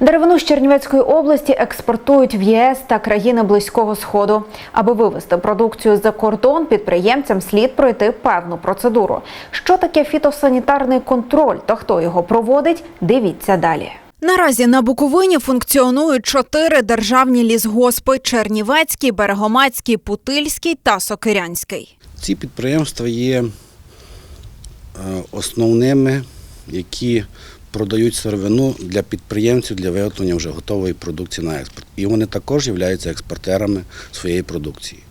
Деревину з Чернівецької області експортують в ЄС та країни Близького Сходу. Аби вивезти продукцію за кордон, підприємцям слід пройти певну процедуру. Що таке фітосанітарний контроль та хто його проводить? Дивіться далі. Наразі на Буковині функціонують чотири державні лісгоспи: Чернівецький, Берегомацький, Путильський та Сокирянський. Ці підприємства є е, основними, які продають сировину для підприємців для виготовлення вже готової продукції на експорт. І вони також являються експортерами своєї продукції.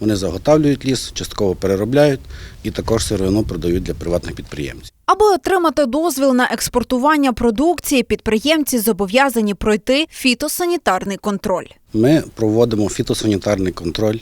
Вони заготавлюють ліс, частково переробляють і також сировину продають для приватних підприємців. Аби отримати дозвіл на експортування продукції, підприємці зобов'язані пройти фітосанітарний контроль. Ми проводимо фітосанітарний контроль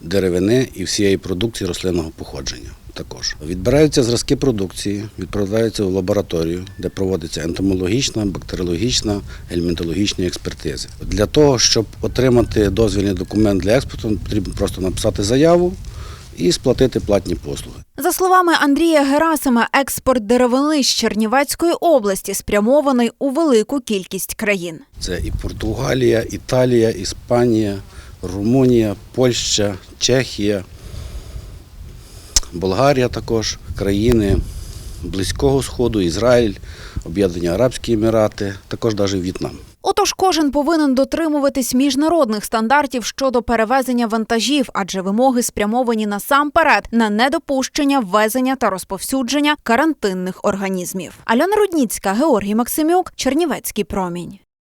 деревини і всієї продукції рослинного походження. Також відбираються зразки продукції, відправляються в лабораторію, де проводиться ентомологічна, бактеріологічна, гельмінтологічні експертизи. Для того, щоб отримати дозвільний документ для експорту, потрібно просто написати заяву і сплатити платні послуги. За словами Андрія Герасима, експорт деревини з Чернівецької області спрямований у велику кількість країн. Це і Португалія, Італія, Іспанія, Румунія, Польща, Чехія, Болгарія також, країни Близького Сходу, Ізраїль, Об'єднані Арабські Емірати, також навіть В'єтнам. Отож, кожен повинен дотримуватись міжнародних стандартів щодо перевезення вантажів, адже вимоги спрямовані насамперед на недопущення ввезення та розповсюдження карантинних організмів. Альона Рудніцька, Георгій Максимюк, Чернівецький промінь.